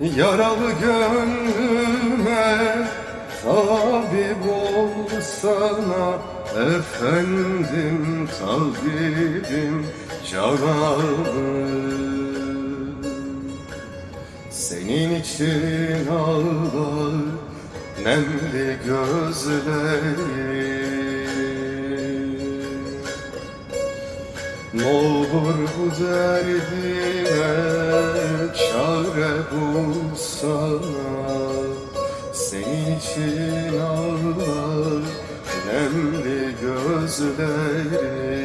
Yaralı gönlüme tabip olsana Efendim tabibim cananım Senin için ağlar nemli gözlerim. Ne olur bu derdime çare bulsana Senin için ağlar nemli gözlerim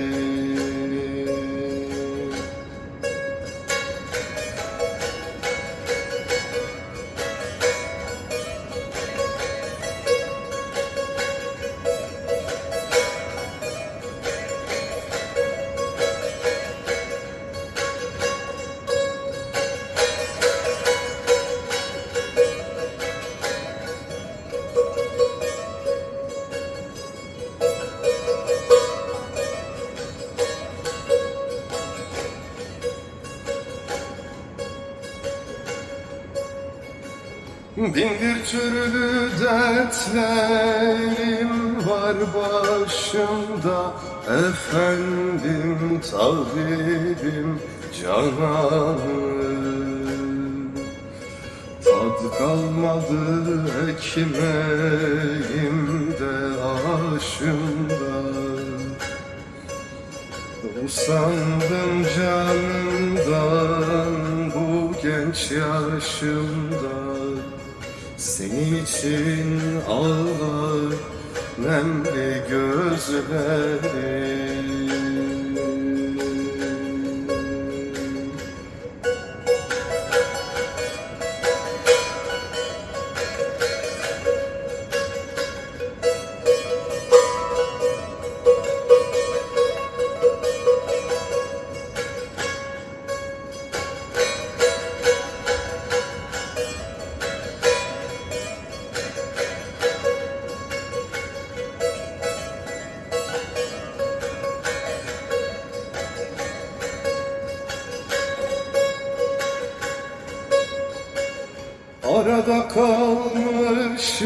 Bindir türlü dertlerim var başımda. Efendim tabibim cananım. Tad kalmadı ekmeğimde aşımda. Usandım canımdan bu genç yaşımda Senin için ağlar nemli gözlerim Arada kalmışım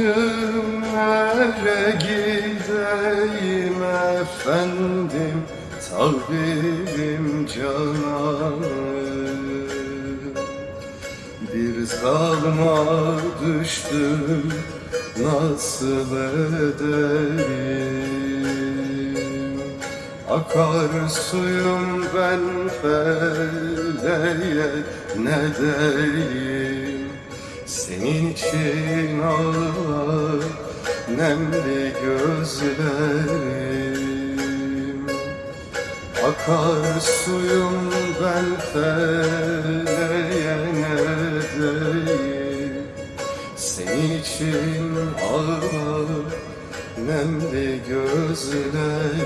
nereye gideyim efendim Tabibim cananım Bir zalıma düştüm nasıl edeyim? Akar suyum ben feleğe ne deyim Senin için ağlar nemli gözlerim. Akar suyum ben feleğe deyim Senin için ağlar nemli gözlerim